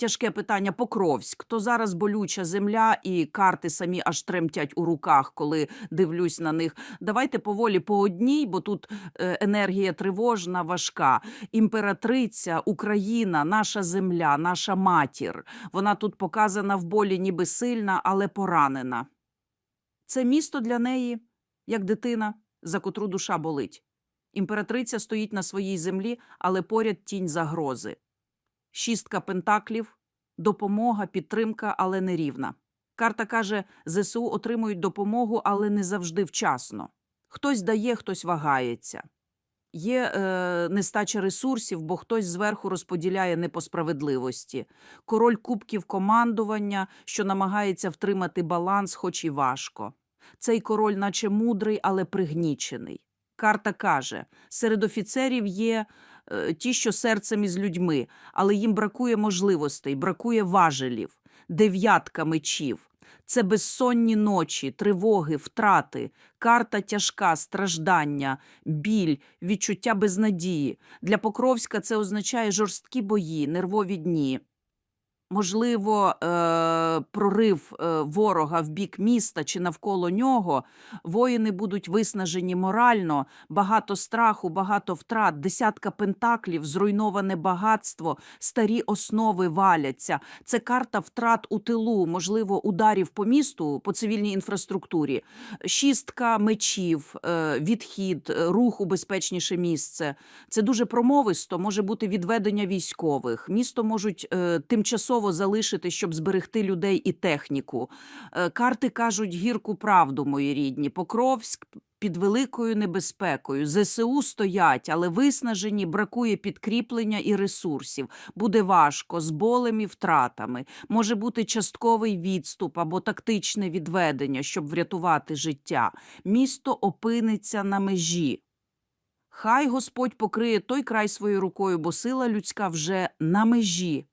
тяжке питання Покровськ. То зараз болюча земля, і карти самі аж тремтять у руках, коли дивлюсь на них. Давайте поволі по одній, бо тут е, енергія тривожна, важка. Імператриця, Україна, наша земля, наша матір. Вона тут показана в болі, ніби сильна, але поранена. Це місто для неї, як дитина, за котру душа болить. Імператриця стоїть на своїй землі, але поряд тінь загрози. Шістка пентаклів, допомога, підтримка, але не рівна. Карта каже, ЗСУ отримують допомогу, але не завжди вчасно. Хтось дає, хтось вагається. Є е, нестача ресурсів, бо хтось зверху розподіляє не по справедливості. Король кубків командування, що намагається втримати баланс, хоч і важко. Цей король, наче мудрий, але пригнічений. Карта каже: серед офіцерів є е, ті, що серцем із людьми, але їм бракує можливостей, бракує важелів, дев'ятка мечів. Це безсонні ночі, тривоги, втрати, карта тяжка, страждання, біль, відчуття безнадії. Для Покровська це означає жорсткі бої, нервові дні. Можливо, е, прорив е, ворога в бік міста чи навколо нього, воїни будуть виснажені морально, багато страху, багато втрат, десятка пентаклів, зруйноване багатство, старі основи валяться. Це карта втрат у тилу, можливо, ударів по місту, по цивільній інфраструктурі, шістка мечів, е, відхід, е, рух у безпечніше місце. Це дуже промовисто, може бути відведення військових. Місто можуть тимчасово залишити, щоб зберегти людей і техніку. Е, карти кажуть гірку правду, мої рідні. Покровськ під великою небезпекою. ЗСУ стоять, але виснажені, бракує підкріплення і ресурсів. Буде важко, з болем і втратами. Може бути частковий відступ або тактичне відведення, щоб врятувати життя. Місто опиниться на межі. Хай Господь покриє той край своєю рукою, бо сила людська вже на межі.